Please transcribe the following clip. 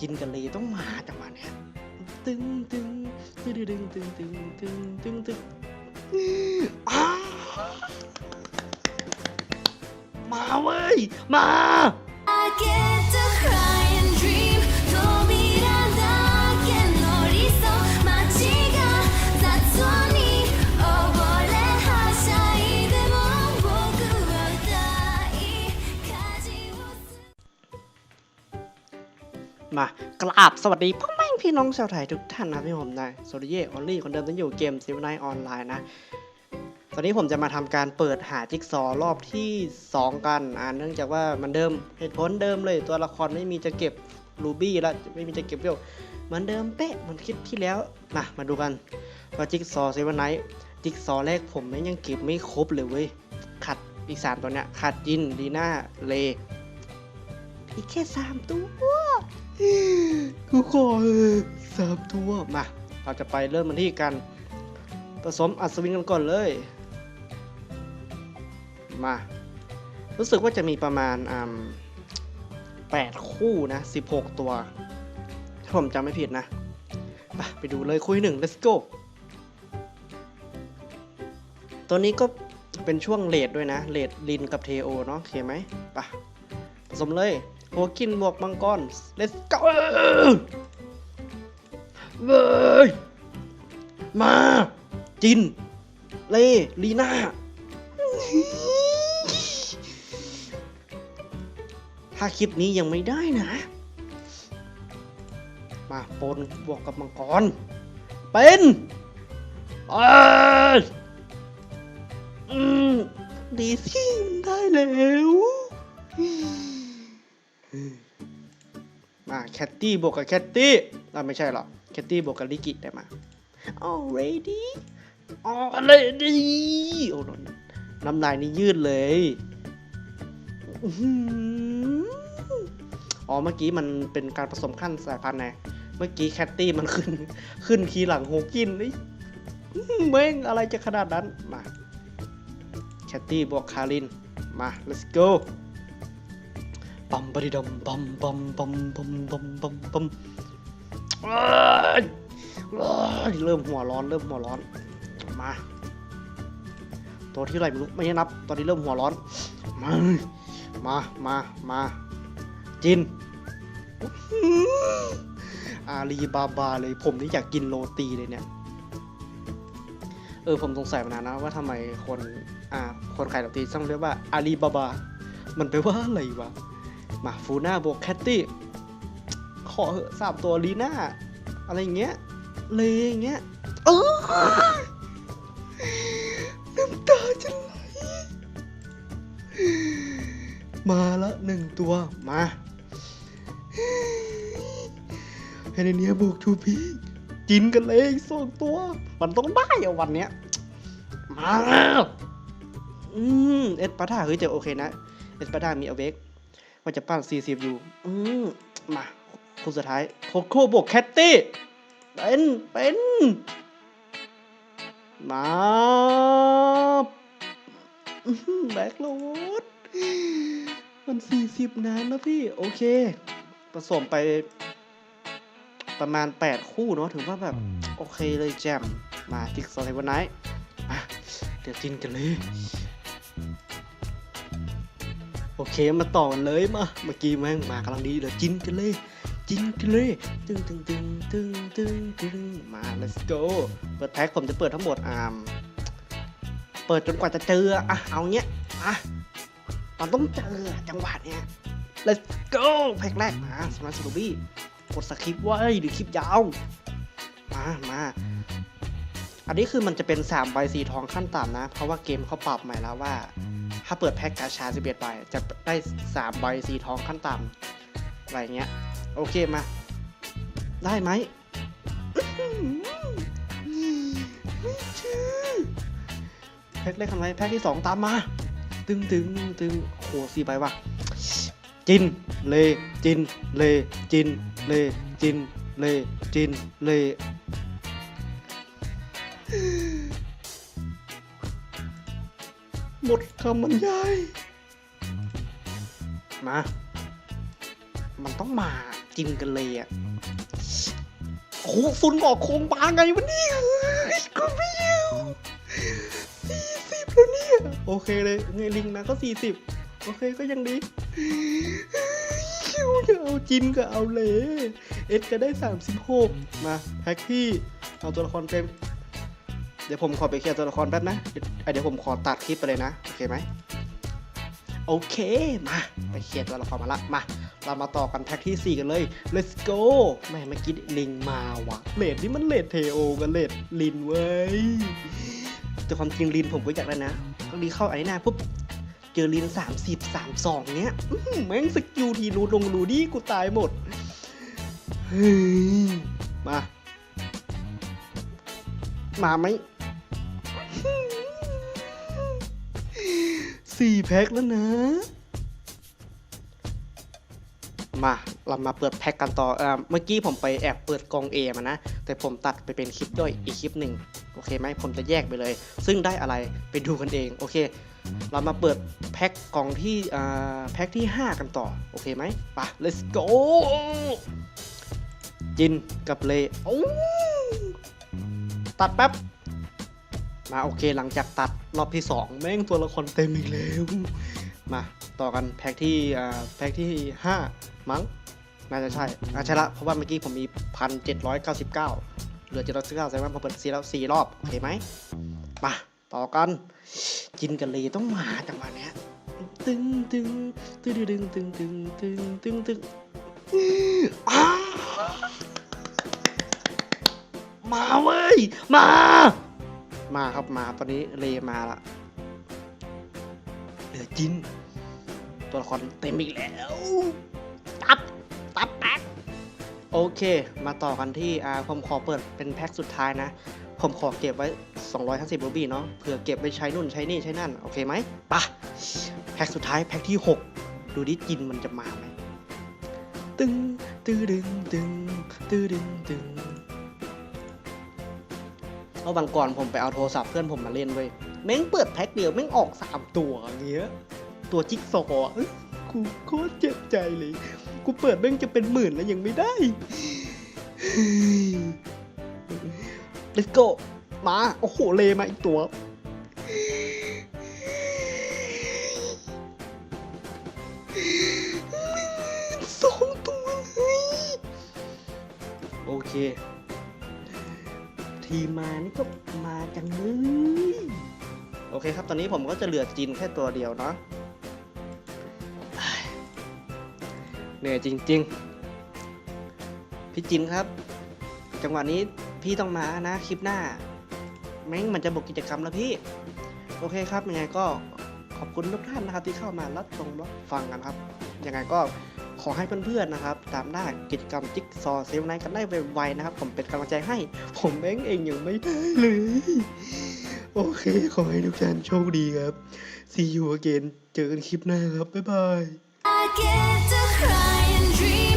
จินกับเลต้องมาจังหวะเนี้ยตึงตึงตึงตึงตึงตึงตึงตึงตึงอ้าวมาเว้ย มา กราบสวัสดีพ่อแม่พี่น้องชาวไทยทุกท่านนะพี่ผมนายโซลิเย่ออลลี่คนเดิมต้องอยู่เกมซิวไนออนไลน์นะตอนนี้ผมจะมาทำการเปิดหาจิ๊กซอรอบที่ 2 กันอ่าเนื่องจากว่ามันเดิมเหตุผลเดิมเลยตัวละครไม่มีจะเก็บรูบี้แล้วไม่มีจะเก็บเวลเหมือนเดิมเป๊ะเหมันคลิปที่แล้วมามาดูกันว่าจิ๊กซอซเว่นไนท์จิ๊กซอแรกผมแม่ยังเก็บไม่ครบเลยเว้ยขัดอีกสามตัวเนี้ยขัดจินดีน่าเลอีกแค่สามตัว กูขอเออสามตัวมา เราจะไปเริ่มมันที่กันผสมอัศวินกันก่อนเลย มา รู้สึกว่าจะมีประมาณอ่าแปดคู่นะ16ตัว ถ้าผมจำไม่ผิดนะ ไปไปดูเลยคู่ที่หนึ่ง let's go ตัวนี้ก็เป็นช่วงเลดด้วยนะเลดลินกับเทโอเนาะโอเคไหมไปผสมเลย หัวกินบวกมังกร let's go เว้ยมา จิน เล่ลีน่า ถ้าคลิปนี้ยังไม่ได้นะ มาปนบวกกับมังกร เป็นเอยอืมดีสิได้แล้ว มาแคตตี้บวกกับแคตตี้อ่าไม่ใช่หรอกแคตตี้บวกกับลิกิได้มา already already โอ้โหน้ำลายนี่ยืดเลยอ๋อเมื่อกี้มันเป็นการผสมขั้นสายพันธุ์ไงเมื่อกี้แคตตี้มันขึ้น ขึ้นทีหลังโฮกินนี่อื้อเม้งอะไรจะขนาดนั้น มา แคตตี้บวกคาริน มา let's go ปัมบดิดมปัมปัมปัมปัมปัมปัมปัมเริ่มหัวร้อน เริ่มหัวร้อน มา ตัวที่ไรไม่รู้ไม่ได้นับ ตอนนี้เริ่มหัวร้อน มา มา มา มาจินอาลีบาบาเลยผมนี่อยากกินโรตีเลยเนี่ย เออผมสงสัยมานานนะว่าทำไมคน อ่า คนขายโรตีต้องเรียกว่าอาลีบาบา มันแปลว่าอะไรวะ มาฟูน่าบวกแคตตี้ขอเหอะสามตัวลีน่าอะไรอย่างเงี้ยเลยอย่างเงี้ยเออน้ำตาจะไหลมาละหนึ่งตัวมาให้ในเนี้ยบวกทูพีกินกันเลยอีกสองตัว มันต้องได้อะวันเนี้ยมาอืมเอสปาร์ตาเฮ้ยจะโอเคนะ เอสปาร์ตามีอเวก ว่าจะปั้น 40 อยู่ อืมมาคู่สุดท้ายโคโค่บวกแคตตี้ เป็น เป็น มาแบ็คโหลดมันสี่สิบนานแล้วพี่ โอเค ผสมไปประมาณ 8 คู่เนาะถือว่าแบบ โอเคเลยแจม มาจิกซอว์ไทวันไนท์มาเดี๋ยวจินกันเลย โอเคมาต่อกันเลยมาเมื่อกี้แม่งมากำลังดีเดี๋ยวจินกันเลย จินกันเลยตึงตึงตึงตึงตึงตึงมา let's go เปิดแพ็คผมจะเปิดทั้งหมดอ่ามเปิดจนกว่าจะเจออะเอาเงี้ยอะมันต้องเจอจังหวะเนี้ย let's go แพ็คแรกมาสมาร์ทสบี้กดสคริปต์ไว้หรือคลิปยาว มามา อันนี้คือมันจะเป็น3ใบสีทองขั้นต่ำนะ เพราะว่าเกมเขาปรับใหม่แล้วว่า ถ้าเปิดแพ็คกาชา 11ใบจะได้3ใบสีทองขั้นต่ำอะไรเงี้ย โอเคมา ได้ไหมอื้อหือไม่เชื่อแพ็คแรกทำไรแพ็คที่ 2 ตามมา ตึงตึงตึงโหสี่ใบว่ะจิน เล จิน เล จิน เล จิน เล จิน เล หมดคำบรรยายมา มันต้องมาจินกันเลยอะโอ้โหฟุนบอกโคงบางไงวะเนี่ยก็ไม่สี่สิบแล้วเนี่ย โอเคเลยไงลิงนะก็สี่สิบโอเคก็ยังดีคิวจะเอาจินก็เอาเลย เอ็ดก็ได้สามสิบหกมาแพ็กพี่ เอาตัวละครเต็ม เดี๋ยวผมขอไปเคลียร์ตัวละครแป๊บนะเดี๋ยวผมขอตัดคลิปไปเลยนะ โอเคไหมโอเค มาไปเคลียร์ตัวละครมาละ มา เรามาต่อกันแพ็กที่ 4 กันเลย let's go แม่เมื่อกี้ลิงมาวะเลดนี่มันเลดเทโอกันเลดลินเว้ยแต่ความจริงลินผมก็อยากได้นะก็ดีเข้าไอ้หน้าปุ๊บ เจอลิน 30 32 เนี้ยแม่งสกิลทีรูลงรูดีกูตายหมด เฮ้ย มา มาไหม สี่แพ็คแล้วนะ มาเรามาเปิดแพ็คกันต่อเออเมื่อกี้ผมไปแอบเปิดกองเอมานะ แต่ผมตัดไปเป็นคลิปด้วยอีกคลิปหนึ่งโอเคไหมผมจะแยกไปเลย ซึ่งได้อะไรไปดูกันเอง โอเค เรามาเปิดแพ็คกล่องที่อ่าแพ็คที่ 5 กันต่อ โอเคไหมไป let's go จินกับเลโอ้ตัดแป๊บ มาโอเคหลังจากตัดรอบที่ 2 แม่งตัวละครเต็มอีกแล้ว มาต่อกันแพ็คที่อ่าแพ็คที่ 5 มั้งน่าจะใช่อ่าใช่ละเพราะว่าเมื่อกี้ผมมีพันเจ็ดร้อยเก้าสิบเก้าเหลือเจ็ดร้อยสิบเก้าแสดงว่าผมเปิดซีแล้วสี่รอบ โอเคไหมมาต่อกัน จินกันเลยต้องมาจังหวะเนี้ยตึงตึงตึงตึงตึงตึงตึงตึงตึงอ้าวมาเว้ย มา มาครับมาตอนนี้เลมาละเหลือจินตัวละครเต็มอีกแล้ว ตับ ตับแพ็คโอเค มาต่อกันที่อ่าผมขอเปิดเป็นแพ็คสุดท้ายนะ ผมขอเก็บไว้ 250รูบี้เนาะเผื่อเก็บไปใช้นู่นใช้นี่ใช้นั่น โอเคไหมปะแพ็คสุดท้ายแพ็คที่ 6 ดูดิจินมันจะมาไหมตึงตึงดึงตึงตึงดึงตึง เอาบางก่อนผมไปเอาโทรศัพท์เพื่อนผมมาเล่นเว้ยแม่งเปิดแพ็คเดียวแม่งออก3ตัวอย่างเงี้ยตัวจิ๊กซอว์กูโคตรเจ็บใจเลย กูเปิดแม่งจะเป็นหมื่นแล้วยังไม่ได้ Let's go มา โอ้โห เลมาอีกตัว สองตัวเลยโอเค ทีมมานี่ก็มาจังเลยโอเคครับ ตอนนี้ผมก็จะเหลือจินแค่ตัวเดียวเนาะเฮ้ยเหนื่อยจริง ๆ พี่จินครับ จังหวะนี้พี่ต้องมานะคลิปหน้า แม่งมันจะบกกิจกรรมแล้วพี่ โอเคครับยังไงก็ ขอบคุณทุกท่านนะครับที่เข้ามารับชมรับฟังกันครับ ยังไงก็ขอให้เพื่อนๆนะครับตามได้กิจกรรมจิ๊กซอว์เซลไนกันได้ไวๆนะครับ ผมเป็นกำลังใจให้ ผมแม่งเองยังไม่ได้เลย โอเค ขอให้ทุกท่านโชคดีครับ see you again เจอกันคลิปหน้าครับ บ๊ายบาย I get to cry and dream